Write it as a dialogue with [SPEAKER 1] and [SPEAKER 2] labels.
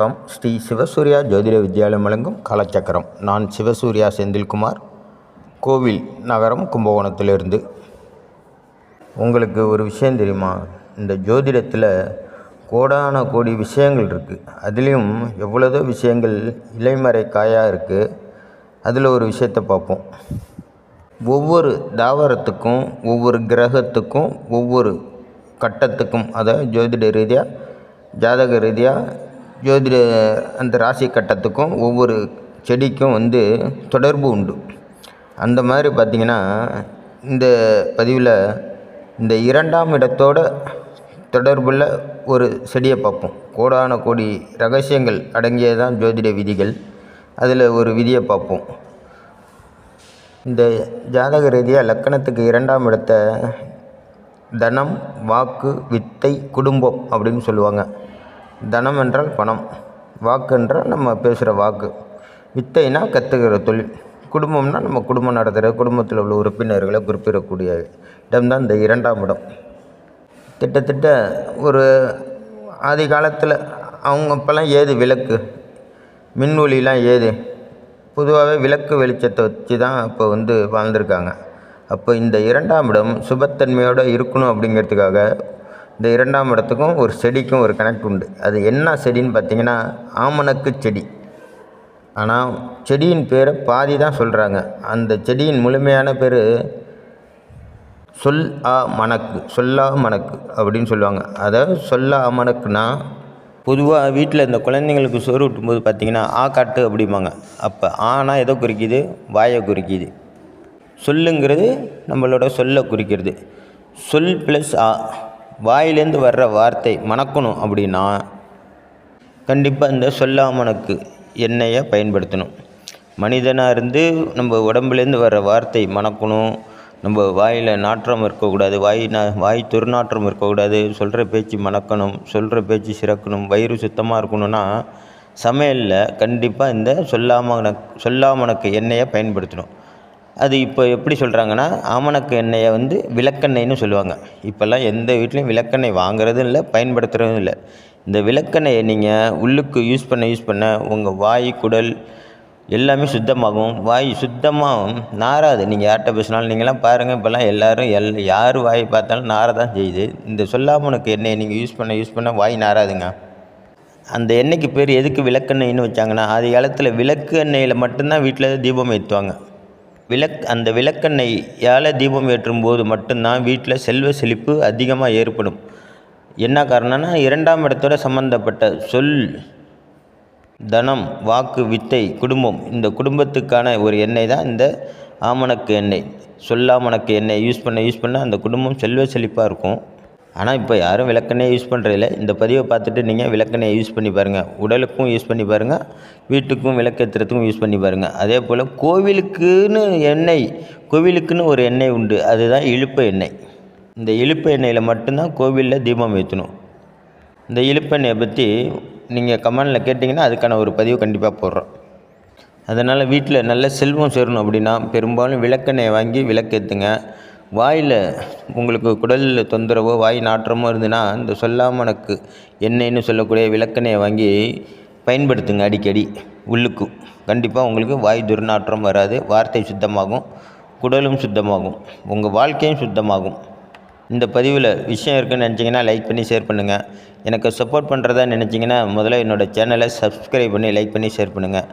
[SPEAKER 1] வணக்கம். ஸ்ரீ சிவசூர்யா ஜோதிட வித்யாலயம் வழங்கும் காலச்சக்கரம். நான் சிவசூர்யா செந்தில்குமார். கோவில் நகரம் கும்பகோணத்திலிருந்து. உங்களுக்கு ஒரு விஷயம் தெரியுமா? இந்த ஜோதிடத்தில் கோடான கோடி விஷயங்கள் இருக்குது அதுலேயும் எவ்வளோதோ விஷயங்கள் இலைமறை காயாக இருக்குது அதில் ஒரு விஷயத்தை பார்ப்போம். ஒவ்வொரு தாவரத்துக்கும் ஒவ்வொரு கிரகத்துக்கும் ஒவ்வொரு கட்டத்துக்கும் அதை ஜோதிட ரீதியாக ஜாதக ரீதியாக ஜோதிட அந்த ராசி கட்டத்துக்கும் ஒவ்வொரு செடிக்கும் வந்து தொடர்பு உண்டு. அந்த மாதிரி பார்த்திங்கன்னா இந்த பதிவில் இந்த இரண்டாம் இடத்தோட தொடர்புள்ள ஒரு செடியை பார்ப்போம். கோடான கோடி ரகசியங்கள் அடங்கியதான் ஜோதிட விதிகள். அதில் ஒரு விதியை பார்ப்போம். இந்த ஜாதக ரீதியாக லக்கணத்துக்கு இரண்டாம் இடத்த தனம் வாக்கு வித்தை குடும்பம் அப்படின்னு சொல்லுவாங்க. தனம் என்றால் பணம் வாக்கு என்றால் நம்ம பேசுகிற வாக்கு. வித்தைனா கற்றுக்கிற தொழில். குடும்பம்னா நம்ம குடும்பம் நடத்துகிற குடும்பத்தில் உள்ள உறுப்பினர்களை குறிப்பிடக்கூடிய இடம்தான் இந்த இரண்டாம் இடம். கிட்டத்தட்ட ஒரு ஆதி காலத்தில் அவங்க அப்போல்லாம் ஏது விளக்கு? மின்வொலிலாம் ஏது? பொதுவாகவே விளக்கு வெளிச்சத்தை வச்சு தான் இப்போ வந்து வாழ்ந்திருக்காங்க. அப்போ இந்த இரண்டாம் இடம் சுபத்தன்மையோடு இருக்கணும் அப்படிங்கிறதுக்காக இந்த இரண்டாம் இடத்துக்கும் ஒரு செடிக்கும் ஒரு கனெக்ட் உண்டு. அது என்ன செடின்னு பார்த்தீங்கன்னா ஆமணக்கு செடி. ஆனால் செடியின் பேரை பாதி தான் சொல்கிறாங்க அந்த செடியின் முழுமையான பேர் சொல் ஆ மணக்கு சொல்லா மணக்கு அப்படின்னு சொல்லுவாங்க. அதாவது சொல்லா மணக்குனா பொதுவாக வீட்டில் இந்த குழந்தைங்களுக்கு சோறு ஊட்டும்போது பார்த்திங்கன்னா ஆ காட்டு அப்படிம்பாங்க. அப்போ ஆனா எதை குறிக்கிது? வாயை குறிக்கிது. சொல்லுங்கிறது நம்மளோட சொல்லை குறிக்கிறது. சொல் ப்ளஸ் ஆ. வாயிலேருந்து வர்ற வார்த்தை மணக்கணும் அப்படின்னா கண்டிப்பாக இந்த சொல்லாமனுக்கு எண்ணெயை பயன்படுத்தணும். மனிதனாக இருந்து நம்ம உடம்புலேருந்து வர்ற வார்த்தை மணக்கணும். நம்ம வாயில் நாற்றம் இருக்கக்கூடாது வாய் நா வாய் துர்நாற்றம் இருக்கக்கூடாது சொல்கிற பேச்சு மணக்கணும் சொல்கிற பேச்சு சிறக்கணும் வயிறு சுத்தமாக இருக்கணும்னா சமையலில் கண்டிப்பாக இந்த சொல்லாம சொல்லாமணக்கு எண்ணெயை பயன்படுத்தணும். அது இப்போ எப்படி சொல்கிறாங்கன்னா ஆமணக்கு எண்ணெயை வந்து விளக்கெண்ணெய்னு சொல்லுவாங்க. இப்போல்லாம் எந்த வீட்லேயும் விளக்கெண்ணெய் வாங்குறதும் இல்லை பயன்படுத்துகிறதும் இல்லை. இந்த விளக்கெண்ணெயை நீங்கள் உள்ளுக்கு யூஸ் பண்ண யூஸ் பண்ண உங்கள் வாய் குடல் எல்லாமே சுத்தமாகும். வாய் சுத்தமாக நாராது நீங்கள் யார்கிட்ட பேசினாலும் நீங்களாம் பாருங்கள் இப்போல்லாம் எல்லோரும் எல் யார் வாய் பார்த்தாலும் நார தான் செய்யுது. இந்த சொல்லாமனுக்கு எண்ணெயை நீங்கள் யூஸ் பண்ண யூஸ் பண்ண வாய் நாராதுங்க அந்த எண்ணெய்க்கு பேர் எதுக்கு விளக்கெண்ணெய்னு வச்சாங்கன்னா அது காலத்தில் விளக்கு எண்ணெயில் மட்டும்தான் வீட்டில் தீபம் ஏற்றுவாங்க விளக் அந்த விளக்கெண்ணெயால் தீபம் ஏற்றும் போது மட்டும்தான் வீட்டில் செல்வ செழிப்பு அதிகமாக ஏற்படும். என்ன காரணம்னா இரண்டாம் இடத்தோட சம்மந்தப்பட்ட சொல் தனம் வாக்கு வித்தை குடும்பம் இந்த குடும்பத்துக்கான ஒரு எண்ணெய் தான் இந்த ஆமணக்கு எண்ணெய். சொல்லாமணக்கு எண்ணெய் யூஸ் பண்ண யூஸ் பண்ண அந்த குடும்பம் செல்வ செழிப்பாக இருக்கும். ஆனால் இப்போ யாரும் விளக்கெண்ணெய் யூஸ் பண்ணுறதில்ல. இந்த பதிவை பார்த்துட்டு நீங்கள் விளக்கெண்ணெய் யூஸ் பண்ணி பாருங்கள். உடலுக்கும் யூஸ் பண்ணி பாருங்கள். வீட்டுக்கும் விளக்கேற்றுறதுக்கும் யூஸ் பண்ணி பாருங்கள். அதே போல் கோவிலுக்குன்னு எண்ணெய் கோவிலுக்குன்னு ஒரு எண்ணெய் உண்டு. அதுதான் இழுப்பு எண்ணெய். இந்த இழுப்பு எண்ணெயில் மட்டும்தான் கோவிலில் தீபம் ஏற்றணும். இந்த இழுப்பு எண்ணெயை பற்றி நீங்கள் கமெண்டில் கேட்டிங்கன்னா அதுக்கான ஒரு பதிவு கண்டிப்பாக போடுறோம். அதனால் வீட்டில் நல்ல செல்வம் சேரணும் அப்படின்னா பெரும்பாலும் விளக்கெண்ணெயை வாங்கி விளக்கேற்றுங்க. வாயில் உங்களுக்கு குடலில் தொந்தரவோ வாய் நாற்றமோ இருந்துன்னா இந்த சொல்லாமணக்கு எண்ணெய்னு சொல்லக்கூடிய விளக்கெண்ணெயை வாங்கி பயன்படுத்துங்க அடிக்கடி உள்ளுக்கு. கண்டிப்பாக உங்களுக்கு வாய் துர்நாற்றம் வராது வார்த்தை சுத்தமாகும் குடலும் சுத்தமாகும் உங்கள் வாழ்க்கையும் சுத்தமாகும். இந்த பதிவில் விஷயம் இருக்குன்னு நினச்சிங்கன்னா லைக் பண்ணி ஷேர் பண்ணுங்கள் எனக்கு சப்போர்ட் பண்ணுறதா நினச்சிங்கன்னா முதல்ல என்னோடய சேனலை சப்ஸ்கிரைப் பண்ணி லைக் பண்ணி ஷேர் பண்ணுங்கள்